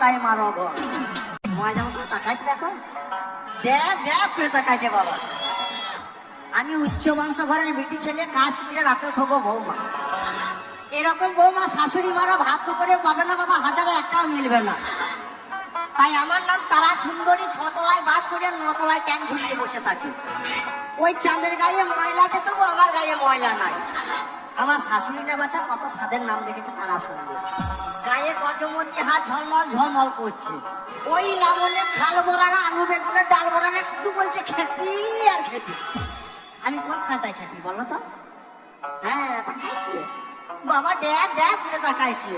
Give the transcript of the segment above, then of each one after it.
তাই মারো ঘর ময়দা মতো তাকাইছে দেখো। দেখ দেখ করে তাকাইছে বাবা। আমি উচ্চ বংশ ঘরের বেটি ছেলে কাশ্মীরের আপেল খোবো বৌমা। এরকম বৌমা শাশুড়ি মারা ভাত করে পাবে না বাবা, হাজারে একটাও মিলবে না। তাই আমার নাম তারা সুন্দরী ছতলায় বাস করে নতলায় ট্যাং ঝুলিয়ে বসে থাকি। ওই চাঁদের গায়ে ময়লা আছে, তবু আমার গায়ে ময়লা নাই। আমার শাশুড়ি না বাচ্চা কত স্বাদের নাম দেখেছে তারা সুন্দর গায়ে গজমতি হাত ঝলমল ঝলমল করছে। ওই নাম হলে খাল বড়ারা, আলু বেগুনের ডাল বড়ারা শুধু বলছে, খেপি আর খেপি। আমি কোন খাটায় খেপি বলো তো? হ্যাঁ তাকাইছি? বাবা, ড্যাব ড্যাব করে তাকাইছি।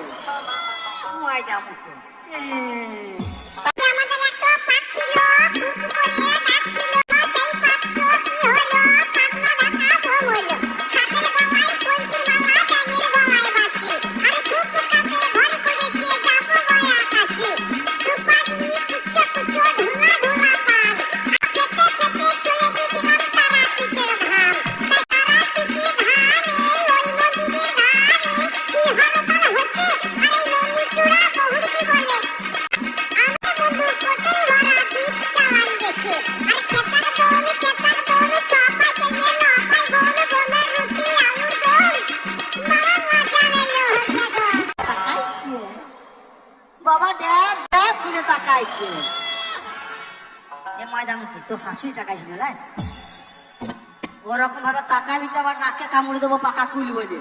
ময়দা মুখো করে তাকাইছে এ মুখি তোর শাশুড়ি তাকাইছিল না ওরকম ভাবে তাকাবি তো আবার নাকে কামড়ে দেবো পাকা কুল বলে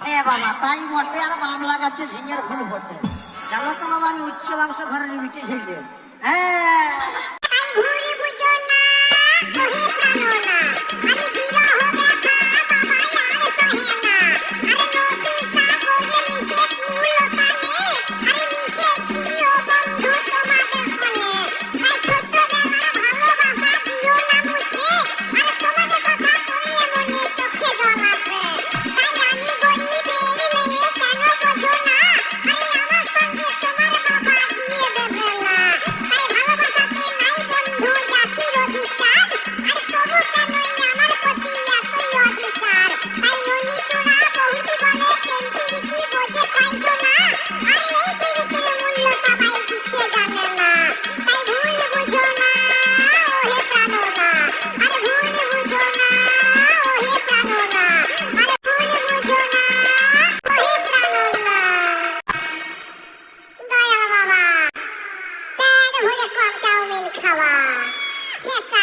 হ্যাঁ বাবা তাই বটে আর বাম লাগাচ্ছে ঝিঙের ফুল বটে জানো তো বাবা আমি উচ্চ মাংস ঘরে মিটে ছেড়ে হ্যাঁ Criação.